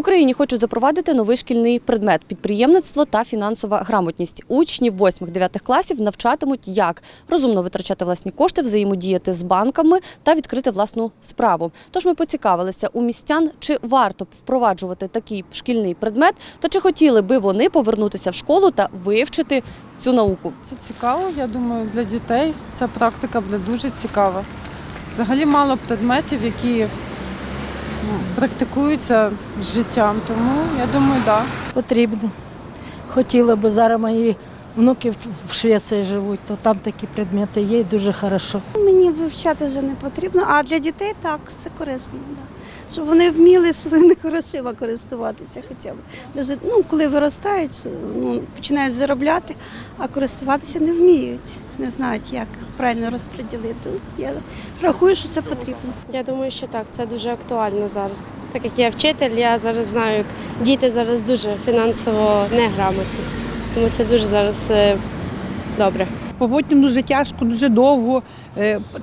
Україні хочуть запровадити новий шкільний предмет підприємництво та фінансова грамотність. Учні 8-9 класів навчатимуть, як розумно витрачати власні кошти, взаємодіяти з банками та відкрити власну справу. Тож ми поцікавилися у містян, чи варто б впроваджувати такий шкільний предмет, та чи хотіли би вони повернутися в школу та вивчити цю науку. Це цікаво, я думаю, для дітей ця практика буде дуже цікава. Взагалі мало предметів, які практикуються з життям, тому я думаю, так. Да. Потрібно. Хотіла би зараз мої внуки в- в Швеції живуть, то там такі предмети є і дуже хорошо. Мені вивчати вже не потрібно, а для дітей так, це корисно. Да. Щоб вони вміли своїми грошима користуватися хоча б. Даже, ну, коли виростають, ну, починають заробляти, а користуватися не вміють, не знають, як правильно розподілити. Я рахую, що це потрібно. Я думаю, що так, це дуже актуально зараз. Так як я вчитель, я зараз знаю, як діти зараз дуже фінансово неграмотні. Тому це дуже зараз е, добре. Потім дуже тяжко, дуже довго.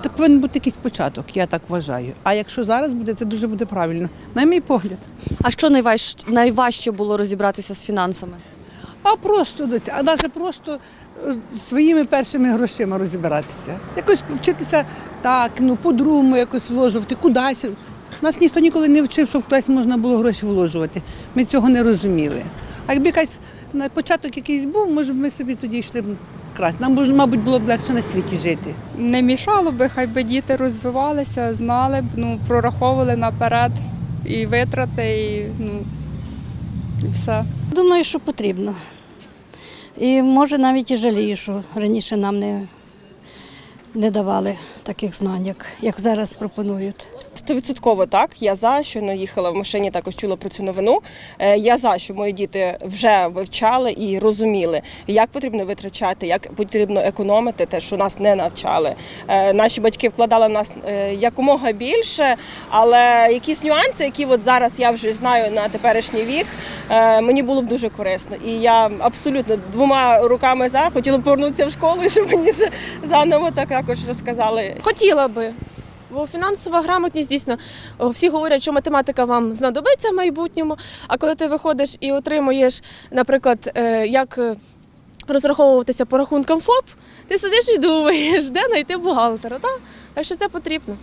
Це повинен бути якийсь початок, я так вважаю. А якщо зараз буде, це дуже буде правильно, на мій погляд. А що найважче, найважче було розібратися з фінансами? А просто а навіть просто е, своїми першими грошима розібратися. Якось вчитися так, ну по-другому якось вложувати, кудись. Нас ніхто ніколи не вчив, щоб кудись можна було гроші вложувати. Ми цього не розуміли. А якби якась на початок якийсь був, може б ми собі тоді йшли краще. Нам, мабуть, було б легше на світі жити. не мішало би, хай би діти розвивалися, знали б, ну, прораховували наперед і витрати, і, ну, і все. Думаю, що потрібно. І може навіть і жалію, що раніше нам не, не давали таких знань, як, як зараз пропонують. Стовідсотково так. Я за щойно їхала в машині, також чула про цю новину. Е, Я за що мої діти вже вивчали і розуміли, як потрібно витрачати, як потрібно економити, те, що нас не навчали. Е, Наші батьки вкладали в нас е, якомога більше, але якісь нюанси, які от зараз я вже знаю на теперішній вік, мені було б дуже корисно. І я абсолютно двома руками за хотіла повернутися в школу, щоб мені ще заново так також розказали, Хотіла би. Бо фінансова грамотність дійсно всі говорять, що математика вам знадобиться в майбутньому. А коли ти виходиш і отримуєш, наприклад, е, як е, розраховуватися по рахункам ФОП, ти сидиш і думаєш, де знайти бухгалтера. Так? так що це потрібно.